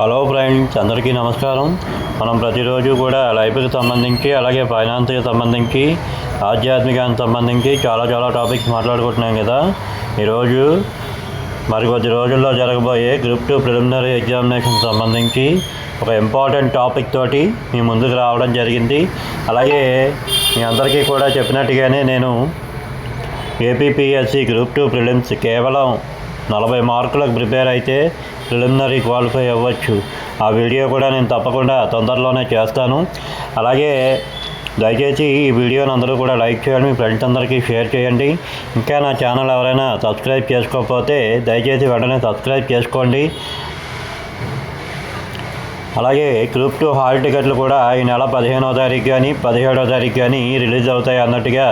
Hello friends అందరికీ నమస్కారం. మనం ప్రతిరోజు కూడా లైఫ్కి సంబంధించి అలాగే ఫైనాన్స్కి సంబంధించి ఆధ్యాత్మికానికి సంబంధించి చాలా చాలా టాపిక్స్ మాట్లాడుకుంటున్నాం కదా. ఈరోజు మరి కొద్ది రోజుల్లో జరగబోయే గ్రూప్ టూ ప్రిలిమినరీ ఎగ్జామినేషన్ సంబంధించి ఒక ఇంపార్టెంట్ టాపిక్ తోటి మీ ముందుకు రావడం జరిగింది. అలాగే మీ అందరికీ కూడా చెప్పినట్టుగానే నేను ఏపీపీఎస్సి గ్రూప్ టూ ప్రిలిమ్స్ కేవలం నలభై మార్కులకు ప్రిపేర్ అయితే ప్రిలిమినరీ క్వాలిఫై అవ్వచ్చు. ఆ వీడియో కూడా నేను తప్పకుండా తొందరలోనే చేస్తాను. అలాగే దయచేసి ఈ వీడియోని అందరూ కూడా లైక్ చేయండి మీ ఫ్రెండ్స్ అందరికీ షేర్ చేయండి. ఇంకా నా ఛానల్ ఎవరైనా సబ్స్క్రైబ్ చేసుకోకపోతే దయచేసి వెంటనే సబ్స్క్రైబ్ చేసుకోండి. అలాగే గ్రూప్ టూ హాల్ టికెట్లు కూడా ఈ నెల పదిహేనవ తారీఖు కానీ పదిహేడో తారీఖు కానీ రిలీజ్ అవుతాయి అన్నట్టుగా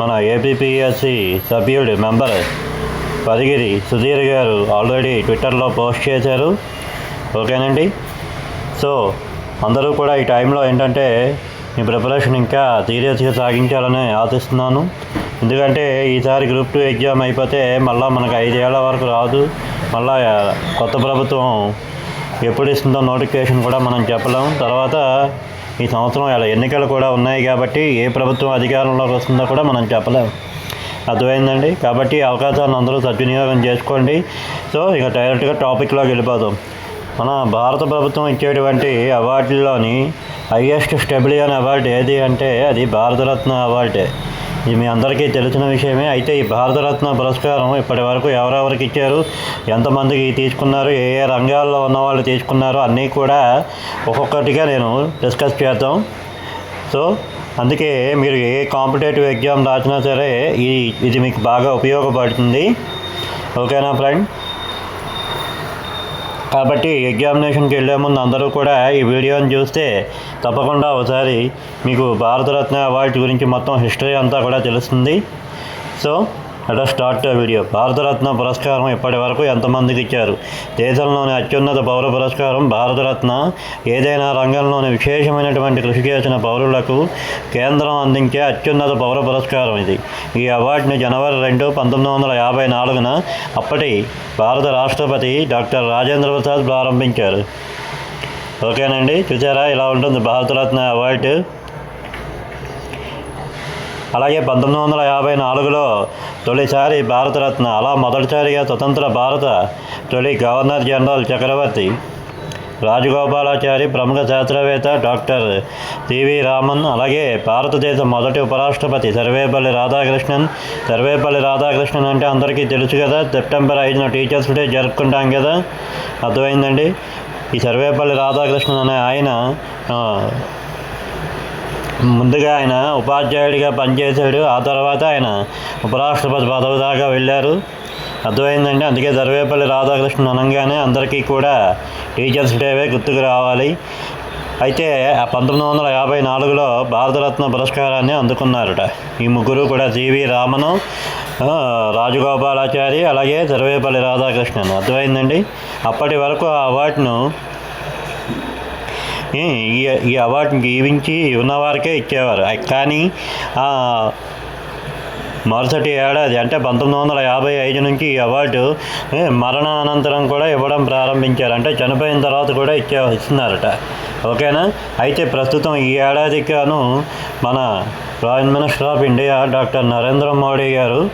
మన ఏపీపీఎస్సి సభ్యుడు మెంబర్ పదిగిరి సుధీర్ గారు ఆల్రెడీ ట్విట్టర్లో పోస్ట్ చేశారు. ఓకేనండి? సో అందరూ కూడా ఈ టైంలో ఏంటంటే మీ ప్రిపరేషన్ ఇంకా సీరియస్గా సాగించాలని ఆశిస్తున్నాను. ఎందుకంటే ఈసారి గ్రూప్ టూ ఎగ్జామ్ అయిపోతే మళ్ళీ మనకు ఐదేళ్ళ వరకు రాదు. మళ్ళీ కొత్త ప్రభుత్వం ఎప్పుడు ఇస్తుందో నోటిఫికేషన్ కూడా మనం చెప్పలేము తర్వాత ఈ సంవత్సరం ఇలా ఎన్నికలు కూడా ఉన్నాయి కాబట్టి ఏ ప్రభుత్వం అధికారంలోకి వస్తుందో కూడా మనం చెప్పలేం. అర్థమైందండి? కాబట్టి అవకాశాన్ని అందరూ సద్వినియోగం చేసుకోండి. సో ఇక డైరెక్ట్గా టాపిక్లోకి వెళ్ళిపోదాం. మన భారత ప్రభుత్వం ఇచ్చేటువంటి అవార్డుల్లోని హయ్యెస్ట్ స్టెబిలియన్ అవార్డు ఏది అంటే అది భారతరత్న అవార్డే. ఇది మీ అందరికీ తెలిసిన విషయమే. అయితే ఈ భారతరత్న పురస్కారం ఇప్పటి వరకు ఎవరెవరికి ఇచ్చారు? ఎంతమందికి తీసుకున్నారు? ఏ ఏ రంగాల్లో ఉన్న వాళ్ళు తీసుకున్నారు అన్నీ కూడా ఒక్కొక్కటిగా నేను డిస్కస్ చేద్దాం. సో అందుకే మీరు ఏ కాంపిటేటివ్ ఎగ్జామ్ రాసినా సరే ఇది ఇది మీకు బాగా ఉపయోగపడుతుంది. ఓకేనా ఫ్రెండ్? కాబట్టి ఎగ్జామినేషన్కి వెళ్ళే ముందు అందరూ కూడా ఈ వీడియోని చూస్తే తప్పకుండా ఒకసారి మీకు భారతరత్న అవార్డు గురించి మొత్తం హిస్టరీ అంతా కూడా తెలుస్తుంది. సో అలా స్టార్ట్ వీడియో భారతరత్న పురస్కారం ఇప్పటి వరకు ఎంతమందికి ఇచ్చారు? దేశంలోని అత్యున్నత పౌర పురస్కారం భారతరత్న ఏదైనా రంగంలోని విశేషమైనటువంటి కృషి చేసిన పౌరులకు కేంద్రం అందించే అత్యున్నత పౌర పురస్కారం ఇది. ఈ అవార్డుని జనవరి రెండు పంతొమ్మిది వందల యాభై నాలుగున అప్పటి భారత రాష్ట్రపతి డాక్టర్ రాజేంద్ర ప్రసాద్ ప్రారంభించారు. ఓకేనండి? చూసారా? ఇలా ఉంటుంది. భారతరత్న అవార్డు. అలాగే పంతొమ్మిది వందల యాభై నాలుగులో తొలిసారి భారతరత్న అలా మొదటిసారిగా స్వతంత్ర భారత తొలి గవర్నర్ జనరల్ చక్రవర్తి రాజగోపాలాచారి ప్రముఖ శాస్త్రవేత్త డాక్టర్ టివి రామన్ అలాగే భారతదేశ మొదటి ఉపరాష్ట్రపతి సర్వేపల్లి రాధాకృష్ణన్. సర్వేపల్లి రాధాకృష్ణన్ అంటే అందరికీ తెలుసు కదా సెప్టెంబర్ ఐదున టీచర్స్ డే జరుపుకుంటాం కదా. అర్థమైందండి? ఈ సర్వేపల్లి రాధాకృష్ణన్ అనే ఆయన ముందుగా ఆయన ఉపాధ్యాయుడిగా పనిచేశాడు. ఆ తర్వాత ఆయన ఉపరాష్ట్రపతి పదవి దాకా వెళ్ళారు. అర్థమైందండి? అందుకే దర్వేపల్లి రాధాకృష్ణ అనగానే అందరికీ కూడా టీచర్స్ డేవే గుర్తుకు రావాలి. అయితే ఆ పంతొమ్మిది వందల యాభై నాలుగులో భారతరత్న పురస్కారాన్ని అందుకున్నారట. ఈ ముగ్గురు కూడా జీవి రామను రాజగోపాలాచారి అలాగే సర్వేపల్లి రాధాకృష్ణన్. అర్థమైందండి? అప్పటి వరకు ఆ అవార్డును ఈ ఈ- అవార్డుని జీవించి ఉన్నవారికే ఇచ్చేవారు. కానీ మరుసటి ఏడాది అంటే పంతొమ్మిది వందల యాభై ఐదు నుంచి ఈ అవార్డు మరణానంతరం కూడా ఇవ్వడం ప్రారంభించారు. అంటే చనిపోయిన తర్వాత కూడా ఇచ్చే ఇస్తున్నారట. ఓకేనా? అయితే ప్రస్తుతం ఈ ఏడాదికాను మన prime minister of India doctor Narendra Modi గారు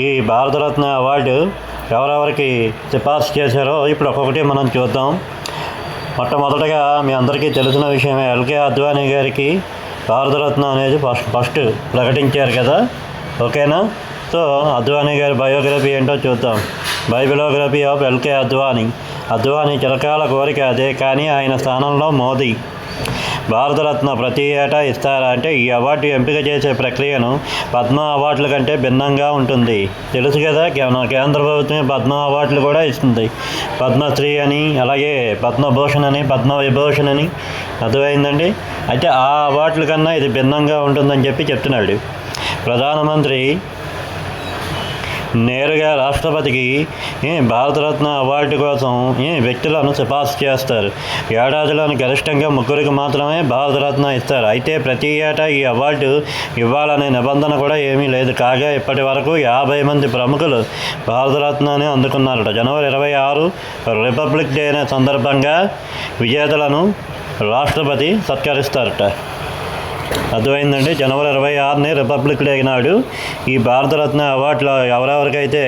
ఈ భారతరత్న అవార్డు ఎవరెవరికి సిఫార్సు చేశారో ఇప్పుడు ఒక్కొక్కటి మనం చూద్దాం. మొట్టమొదటగా మీ అందరికీ తెలిసిన విషయమే ఎల్కే అద్వానీ గారికి భారతరత్న అనేది ఫస్ట్ ఫస్ట్ ప్రకటించారు కదా. ఓకేనా? సో అద్వానీ గారి బయోగ్రఫీ ఏంటో చూద్దాం. Biography of L K Advani. Advani చిరకాల కోరిక అదే కానీ ఆయన స్థానంలో మోదీ. భారతరత్న ప్రతి ఏటా ఇస్తారా అంటే ఈ అవార్డు ఎంపిక చేసే ప్రక్రియను పద్మ అవార్డుల కంటే భిన్నంగా ఉంటుంది. తెలుసు కదా మన కేంద్ర ప్రభుత్వమే పద్మ అవార్డులు కూడా ఇస్తుంది. పద్మశ్రీ అని అలాగే పద్మభూషణ్ అని పద్మవిభూషణ్ అని అర్థమైందండి? అయితే ఆ అవార్డుల కన్నా ఇది భిన్నంగా ఉంటుందని చెప్పి చెప్తున్నాడు. ప్రధానమంత్రి నేరుగా రాష్ట్రపతికి భారతరత్న అవార్డు కోసం ఈ వ్యక్తులను సిఫార్సు చేస్తారు. ఏడాదిలోని గరిష్టంగా ముగ్గురికి మాత్రమే భారతరత్న ఇస్తారు. అయితే ప్రతి ఏటా ఈ అవార్డు ఇవ్వాలనే నిబంధన కూడా ఏమీ లేదు. కాగా ఇప్పటి వరకు యాభై మంది ప్రముఖులు భారతరత్నాన్ని అందుకున్నారట. జనవరి ఇరవై ఆరు రిపబ్లిక్ డే అనే సందర్భంగా విజేతలను రాష్ట్రపతి సత్కరిస్తారట. అర్థమైందండి. జనవరి ఇరవై ఆరుని రిపబ్లిక్ డే నాడు ఈ భారతరత్న అవార్డులో ఎవరెవరికైతే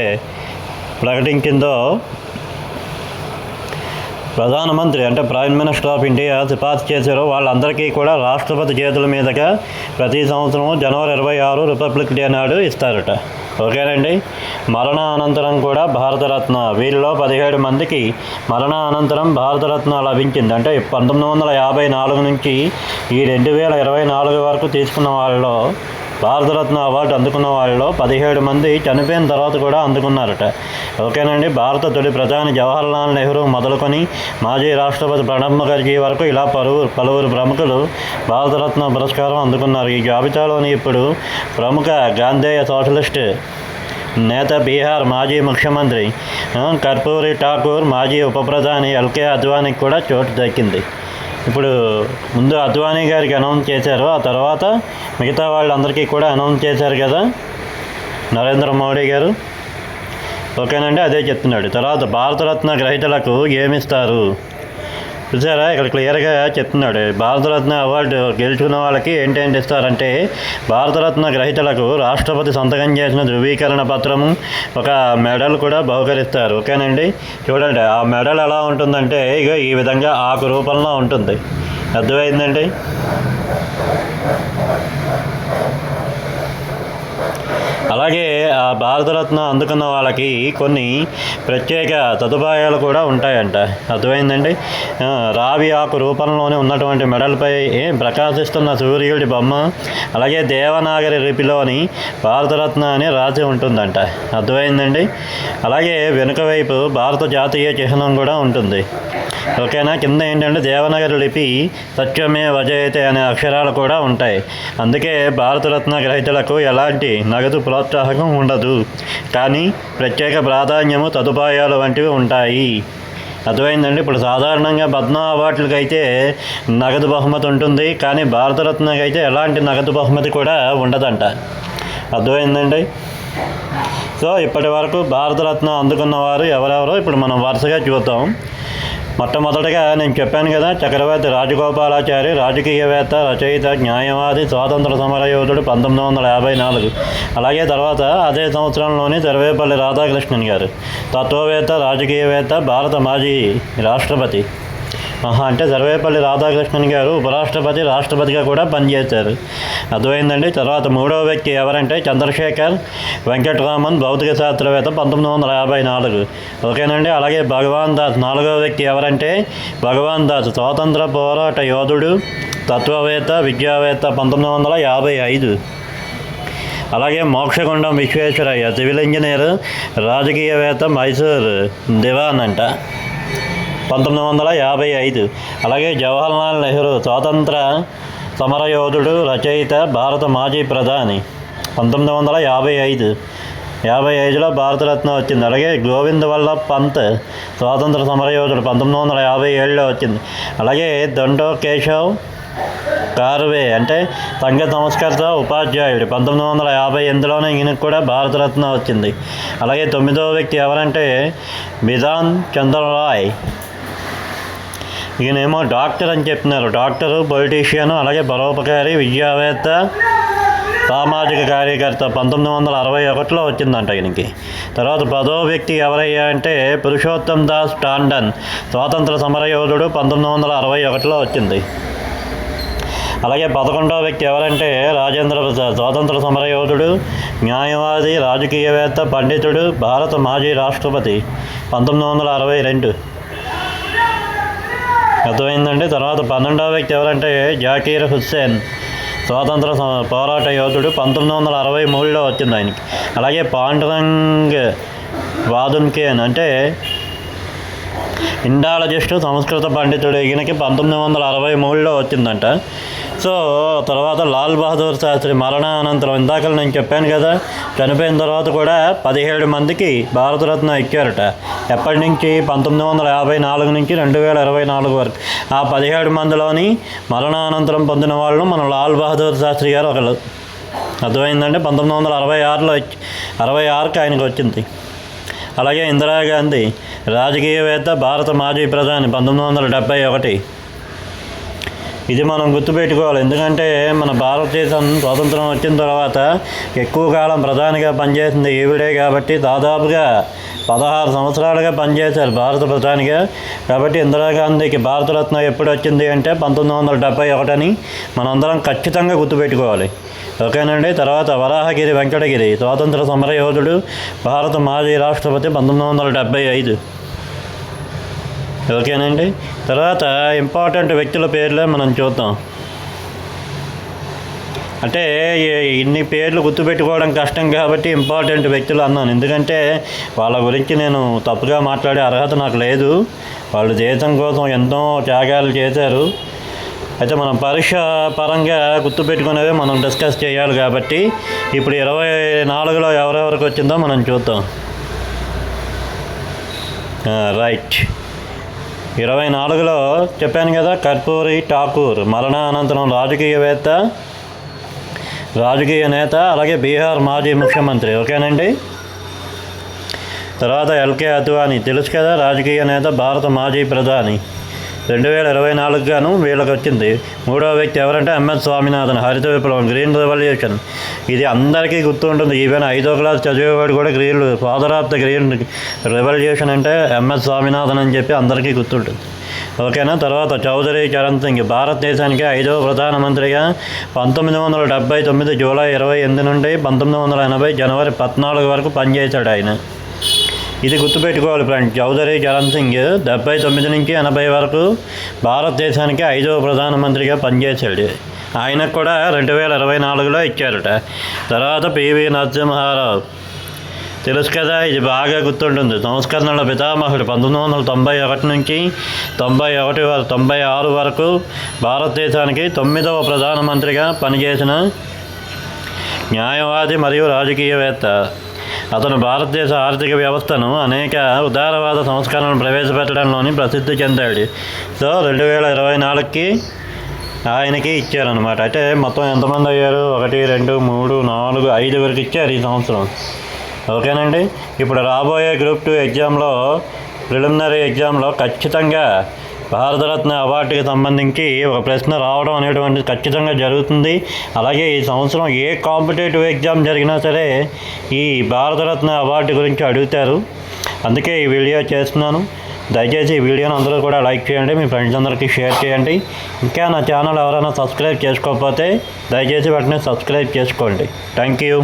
ప్రకటించిందో ప్రధానమంత్రి అంటే ప్రైమ్ మినిస్టర్ ఆఫ్ ఇండియా సిఫార్సు చేశారో వాళ్ళందరికీ కూడా రాష్ట్రపతి చేతుల మీదుగా ప్రతి సంవత్సరం జనవరి ఇరవై ఆరు రిపబ్లిక్ డే నాడు ఇస్తారట. ఓకేనండి. మరణ అనంతరం కూడా భారతరత్న వీరిలో పదిహేడు మందికి మరణ అనంతరం భారతరత్న లభించింది. అంటే పంతొమ్మిది వందల యాభై నాలుగు నుంచి ఈ రెండు వేల ఇరవై నాలుగు వరకు తీసుకున్న వాళ్ళలో భారతరత్న అవార్డు అందుకున్న వాళ్ళలో పదిహేడు మంది చనిపోయిన తర్వాత కూడా అందుకున్నారట. ఓకేనండి భారత తొలి ప్రధాని జవహర్లాల్ నెహ్రూ మొదలుకొని మాజీ రాష్ట్రపతి ప్రణబ్ ముఖర్జీ వరకు ఇలా పలువురు పలువురు ప్రముఖులు భారతరత్న పురస్కారం అందుకున్నారు. ఈ జాబితాలోని ఇప్పుడు ప్రముఖ గాంధేయ సోషలిస్ట్ నేత బీహార్ మాజీ ముఖ్యమంత్రి కర్పూరి ఠాకూర్ మాజీ ఉప ప్రధాని ఎల్కే అద్వానీకి కూడా చోటు దక్కింది. ఇప్పుడు ముందు అద్వానీ గారికి అనౌన్స్ చేశారు. ఆ తర్వాత మిగతా వాళ్ళందరికీ కూడా అనౌన్స్ చేశారు కదా నరేంద్ర మోడీ గారు. ఓకేనండి అదే చెప్తున్నాడు. తర్వాత భారతరత్న గ్రహీతలకు ఏమిస్తారు? చూసారా? ఇక్కడ క్లియర్గా చెప్తున్నాడు. భారతరత్న అవార్డు గెలుచుకున్న వాళ్ళకి ఏంటేంటి ఇస్తారంటే భారతరత్న గ్రహీతలకు రాష్ట్రపతి సంతకం చేసిన ధృవీకరణ పత్రము ఒక మెడల్ కూడా బహుకరిస్తారు. ఓకేనండి? చూడండి ఆ మెడల్ ఎలా ఉంటుందంటే ఇక ఈ విధంగా ఆకు రూపంలో ఉంటుంది. అర్థమైందండి? అలాగే ఆ భారతరత్న అందుకున్న వాళ్ళకి కొన్ని ప్రత్యేక సదుపాయాలు కూడా ఉంటాయంట. అర్థమైందండి? రావి ఆకు రూపంలోనే ఉన్నటువంటి మెడల్పై ప్రకాశిస్తున్న సూర్యుడి బొమ్మ అలాగే దేవనాగరి లిపిలోని భారతరత్న అని రాసి ఉంటుందంట. అర్థమైందండి? అలాగే వెనుక వైపు భారత జాతీయ చిహ్నం కూడా ఉంటుంది. ఓకేనా? కింద ఏంటంటే దేవనగరి లిపి సత్యమే వజయతే అనే అక్షరాలు కూడా ఉంటాయి. అందుకే భారతరత్న గ్రహీతలకు ఎలాంటి నగదు ప్రోత్సాహకం ఉండదు. కానీ ప్రత్యేక ప్రాధాన్యము సదుపాయాలు వంటివి ఉంటాయి. అర్థమైందండి? ఇప్పుడు సాధారణంగా పద్మ అవార్డులకు అయితే నగదు బహుమతి ఉంటుంది. కానీ భారతరత్నకి అయితే ఎలాంటి నగదు బహుమతి కూడా ఉండదంట. అర్థమైందండి? సో ఇప్పటి వరకు భారతరత్న అందుకున్న వారు ఎవరెవరో ఇప్పుడు మనం వరుసగా చూద్దాం. మొట్టమొదటిగా నేను చెప్పాను కదా చక్రవర్తి రాజగోపాలాచారి రాజకీయవేత్త రచయిత న్యాయవాది స్వాతంత్ర సమరయోధుడు పంతొమ్మిది వందల యాభై నాలుగు. అలాగే తర్వాత అదే సంవత్సరంలోని తెరవేపల్లి రాధాకృష్ణన్ గారు. తత్వవేత్త రాజకీయవేత్త భారత మాజీ రాష్ట్రపతి. ఆహా, అంటే సర్వేపల్లి రాధాకృష్ణన్ గారు ఉపరాష్ట్రపతి రాష్ట్రపతిగా కూడా పనిచేశారు. అర్థమైందండి? తర్వాత మూడవ వ్యక్తి ఎవరంటే చంద్రశేఖర్ వెంకటరామన్ భౌతిక శాస్త్రవేత్త పంతొమ్మిది వందల యాభై నాలుగు. ఓకేనండి? అలాగే భగవాన్ దాస్ నాలుగవ వ్యక్తి ఎవరంటే భగవాన్ దాస్ స్వాతంత్ర పోరాట యోధుడు తత్వవేత్త విద్యావేత్త పంతొమ్మిది వందల యాభై ఐదు. అలాగే మోక్షగుండం విశ్వేశ్వరయ్య సివిల్ ఇంజనీర్ రాజకీయవేత్త మైసూర్ దివాన్ అంట. పంతొమ్మిది వందల యాభై ఐదు. అలాగే జవహర్లాల్ నెహ్రూ స్వాతంత్ర సమరయోధుడు రచయిత భారత మాజీ ప్రధాని. పంతొమ్మిది వందల యాభై ఐదు. యాభై ఐదులో భారతరత్న వచ్చింది. అలాగే గోవింద్ వల్లభ్ పంత్ స్వాతంత్ర సమరయోధుడు పంతొమ్మిది వందల యాభై ఏడులో వచ్చింది. అలాగే దండో కేశవ్ కార్వే అంటే సంఘ సంస్కర్త ఉపాధ్యాయుడు. పంతొమ్మిది వందల యాభై ఎనిమిదిలోనే ఈయనకు కూడా భారతరత్న వచ్చింది. అలాగే తొమ్మిదవ వ్యక్తి ఎవరంటే బిధాన్ చంద్రరాయ్. ఈయనేమో డాక్టర్ అని చెప్తున్నారు డాక్టరు పొలిటీషియన్ అలాగే పరోపకారి విద్యావేత్త సామాజిక కార్యకర్త పంతొమ్మిది వందల అరవై ఒకటిలో వచ్చిందంట ఈయనకి. తర్వాత పదో వ్యక్తి ఎవరయ్యా అంటే పురుషోత్తం దాస్ టాండన్ స్వాతంత్ర సమరయోధుడు పంతొమ్మిది వందల అరవై ఒకటిలో వచ్చింది. అలాగే పదకొండవ వ్యక్తి ఎవరంటే రాజేంద్ర ప్రసాద్ స్వాతంత్ర సమరయోధుడు న్యాయవాది రాజకీయవేత్త పండితుడు భారత మాజీ రాష్ట్రపతి పంతొమ్మిది వందల అరవై రెండు. అర్థమైందండి? తర్వాత పన్నెండవ వ్యక్తి ఎవరంటే జాకీర్ హుస్సేన్. స్వాతంత్ర పోరాట యోధుడు పంతొమ్మిది వందల అరవై మూడులో వచ్చింది ఆయనకి. అలాగే పాండురంగ్ వాదున్కేన్ అంటే ఇండాలజిస్టు సంస్కృత పండితుడు ఈయనకి పంతొమ్మిది వందల అరవై మూడులో వచ్చిందంట. సో తర్వాత లాల్ బహదూర్ శాస్త్రి మరణానంతరం ఇందాక నేను చెప్పాను కదా చనిపోయిన తర్వాత కూడా పదిహేడు మందికి భారతరత్న ఇచ్చారట ఎప్పటి నుంచి? పంతొమ్మిది వందల యాభై నాలుగు నుంచి రెండు వేల ఇరవై నాలుగు వరకు. ఆ పదిహేడు మందిలోని మరణానంతరం పొందిన వాళ్ళు మన లాల్ బహదూర్ శాస్త్రి గారు ఒకళ్ళు. అర్థమైందంటే పంతొమ్మిది వందల అరవై ఆరులో అరవై ఆరుకి ఆయనకు వచ్చింది. అలాగే ఇందిరాగాంధీ రాజకీయవేత్త భారత మాజీ ప్రధాని పంతొమ్మిది వందల డెబ్బై ఒకటి. ఇది మనం గుర్తుపెట్టుకోవాలి. ఎందుకంటే మన భారతదేశం స్వాతంత్రం వచ్చిన తర్వాత ఎక్కువ కాలం ప్రధానిగా పనిచేసింది ఈవిడే కాబట్టి దాదాపుగా పదహారు సంవత్సరాలుగా పనిచేశారు భారత ప్రధానిగా. కాబట్టి ఇందిరాగాంధీకి భారతరత్న ఎప్పుడు వచ్చింది అంటే పంతొమ్మిది వందల డెబ్బై ఒకటని మనందరం ఖచ్చితంగా గుర్తుపెట్టుకోవాలి. ఓకేనండి? తర్వాత వరాహగిరి వెంకటగిరి స్వాతంత్ర సమరయోధుడు భారత మాజీ రాష్ట్రపతి పంతొమ్మిది వందల డెబ్బై ఐదు. ఓకేనండి? తర్వాత ఇంపార్టెంట్ వ్యక్తుల పేర్లే మనం చూద్దాం. అంటే ఇన్ని పేర్లు గుర్తుపెట్టుకోవడం కష్టం కాబట్టి ఇంపార్టెంట్ వ్యక్తులు అన్నాను. ఎందుకంటే వాళ్ళ గురించి నేను తప్పుగా మాట్లాడే అర్హత నాకు లేదు. వాళ్ళు దేశం కోసం ఎంతో త్యాగాలు చేశారు. అయితే మనం పరీక్ష పరంగా గుర్తుపెట్టుకునేవి మనం డిస్కస్ చేయాలి కాబట్టి ఇప్పుడు ఇరవై నాలుగులో ఎవరెవరికి వచ్చిందో మనం చూద్దాం. రైట్. ఇరవై నాలుగులో చెప్పాను కదా కర్పూరి ఠాకూర్ మరణానంతరం రాజకీయవేత్త రాజకీయ నేత అలాగే బీహార్ మాజీ ముఖ్యమంత్రి ఓకేనండి? తర్వాత ఎల్కే అద్వానీ తెలుసు కదా రాజకీయ నేత భారత మాజీ ప్రధాని. రెండు వేల ఇరవై నాలుగు గాను వీళ్ళకి వచ్చింది మూడవ వ్యక్తి ఎవరంటే ఎంఎస్ స్వామినాథన్ హరిత విప్లవం గ్రీన్ రెవల్యూషన్. ఇది అందరికీ గుర్తుంటుంది. ఈవెన్ ఐదో క్లాస్ చదివేవాడు కూడా green father of the green revolution అంటే ఎంఎస్ స్వామినాథన్ అని చెప్పి అందరికీ గుర్తుంటుంది. ఓకేనా? తర్వాత చౌదరి చరణ్ సింగ్. భారతదేశానికి ఐదవ ప్రధానమంత్రిగా పంతొమ్మిది వందల డెబ్బై తొమ్మిది జూలై ఇరవై ఎనిమిది నుండి పంతొమ్మిది వందల ఎనభై జనవరి పద్నాలుగు వరకు పనిచేశాడు ఆయన. ఇది గుర్తుపెట్టుకోవాలి ఫ్రెండ్ చౌదరి చరణ్ సింగ్ డెబ్బై తొమ్మిది నుంచి ఎనభై వరకు భారతదేశానికి ఐదవ ప్రధానమంత్రిగా పనిచేశాడు. ఆయనకు కూడా రెండు వేల ఇరవై నాలుగులో ఇచ్చారట. తర్వాత పివి నరసింహారావు. తెలుసు కదా ఇది బాగా గుర్తుంటుంది. సంస్కరణల పితామహుడు పంతొమ్మిది వందల తొంభై ఒకటి నుంచి తొంభై ఒకటి తొంభై ఆరు వరకు భారతదేశానికి తొమ్మిదవ ప్రధానమంత్రిగా పనిచేసిన న్యాయవాది మరియు రాజకీయవేత్త. అతను భారతదేశ ఆర్థిక వ్యవస్థను అనేక ఉదారవాద సంస్కరణలు ప్రవేశపెట్టడంలోని ప్రసిద్ధి చెందాడు. సో రెండు వేల ఇరవై నాలుగుకి ఆయనకి ఇచ్చారనమాట అయితే మొత్తం ఎంతమంది అయ్యారు? ఒకటి రెండు మూడు నాలుగు ఐదు వరకు ఇచ్చారు ఈ సంవత్సరం. ఓకేనండి? ఇప్పుడు రాబోయే గ్రూప్ టూ ఎగ్జామ్లో ప్రిలిమినరీ ఎగ్జామ్లో ఖచ్చితంగా భారతరత్న అవార్డుకి సంబంధించి ఒక ప్రశ్న రావడం అనేటువంటిది ఖచ్చితంగా జరుగుతుంది. అలాగే ఈ సంవత్సరం ఏ కాంపిటేటివ్ ఎగ్జామ్ జరిగినా సరే ఈ భారతరత్న అవార్డు గురించి అడుగుతారు. అందుకే ఈ వీడియో చేస్తున్నాను. దయచేసి ఈ వీడియోని అందరూ కూడా లైక్ చేయండి మీ ఫ్రెండ్స్ అందరికీ షేర్ చేయండి. ఇంకా నా ఛానల్ ఎవరైనా సబ్స్క్రైబ్ చేసుకోకపోతే దయచేసి వెంటనే సబ్స్క్రైబ్ చేసుకోండి. Thank you.